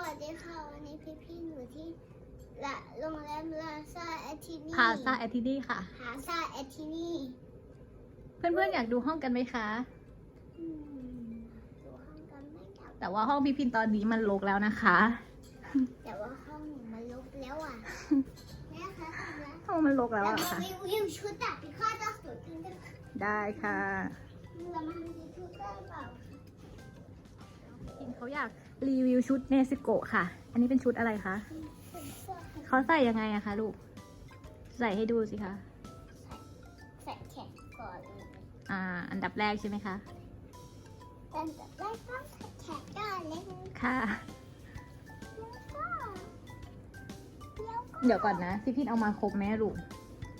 วัสดีค่ะ วันนี้พี่พี่ๆหนูที่ละโรงแรมลาซาแอทินีพาซาแอทินี่ค่ะ พาซาแอทินีเพื่อนๆอยากดูห้องกันไหมคะ อืมดูห้องกันไม่กลับแต่ว่าห้องพี่พินตอนนี้มันรกแล้วนะคะ แต่ว่าห้องหนูมันลุกแล้วอะแม่คะทำแล้วห้องมันรกแล้วเราอะมาค่ะรีวิวชุดอะพี่ข้าจะสวยจริงกันได้ค่ะ เรามาทำรีวิวชุดได้เปล่าพิน เขาอยากรีวิวชุดเนสโกะค่ะ อันนี้เป็นชุดอะไรคะเป็นเสื้อค่ะเขาใส่ยังไงอะคะลูก ใส่ให้ดูสิคะ ใส่แขนก่อนเลยอ่า อันดับแรกใช่ไหมคะแต่แบบแรกต้องใส่แขนก่อนเลยค่ะแล้วก็แล้วก็เดี๋ยวก่อนนะพี่พินเอามาครบไหมลูก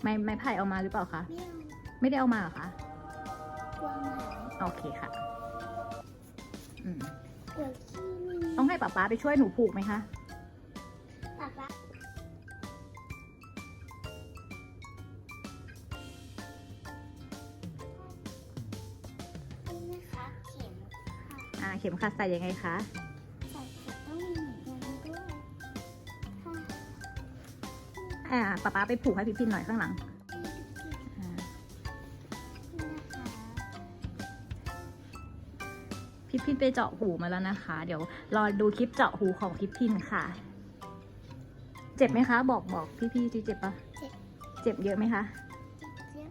ไม้ไม้ไผ่เอามาหรือเปล่าคะเนี่ยไม่ได้เอามาเหรอคะกวางหายโอเคค่ะอื มเกิดขี้มีต้องให้ป๊าป๊าไปช่วยหนูผูกไหมคะ ป๊าป๊านี่นะคะเข็มค่ะอ่า เข็มขัดใส่ยังไงคะ ใส่เข็มต้องมีเหมือนกันด้วยค่ะอ่าป๊าป๊าไปผูกให้พี่พินหน่อยข้างหลัง พี่พินไปเจาะหูมาแล้วนะคะ เดี๋ยวรอดูคลิปเจาะหูของพี่พินค่ะ เจ็บไหมคะ บอกบอกพี่พี่ๆสิเจ็บปะเจ็บ เจ็บเยอะไหมคะ เจ็บ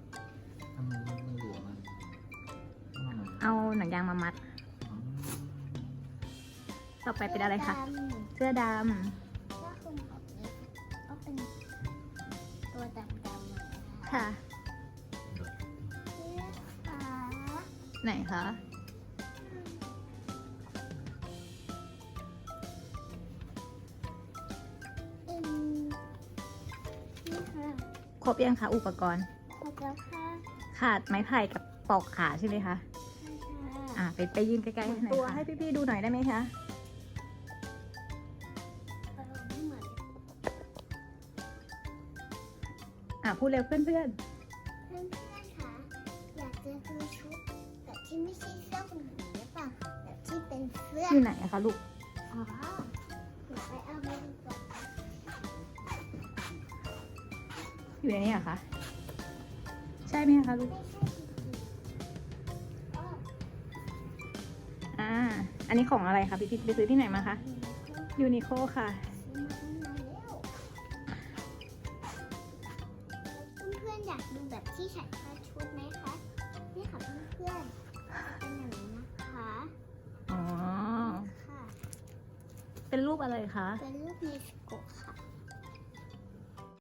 ทำไมมันหลวมอะต้องทำไมเอาหนังยางมามัดอ๋อต่อไปเป็นอะไรคะดำเสื้อดก็คือแบบนี้ก็เป็นตัวดำๆอะำนะคะค่ะเสื้อฟ้าไหนคะ รบยังคะอุปกรณ์ขอบคุณค่ะขาดไม้ไผ่กับปอกขาใช่ไหมคะค่ะอ่าไปไปยืนใกล้ๆให้หน่อยตัวให้พี่พี่ๆดูหน่อยได้ไหมคะเออไม่เหมือนอ่าพูดเร็วเพื่อนเพื่อนๆค่ะ อยากจะดูชุดแบบที่ไม่ใช่เสื้อคุณหนูหรือเปล่าแบบที่เป็นเสื้อๆอยู่ไหนอะคะลูกอ๋อ อยู่ในนี้เหรอคะ ใช่ไหมคะลูกไม่ใช่จริงๆอ๋ออ่า อันนี้ของอะไรคะพี่พี่ไปซื้อที่ไหนมาคะมีคนยูนิโคค่ะซื้อมาตั้งนานแล้วเพื่อนๆอยากดูแบบที่ใส่ผ้าชุดไหมคะ นี่ค่ะเพื่อนๆเป็นอย่างนี้นะคะ อ๋อ ค่ะ เป็นรูปอะไรคะ เป็นรูปเนสโกะค่ะ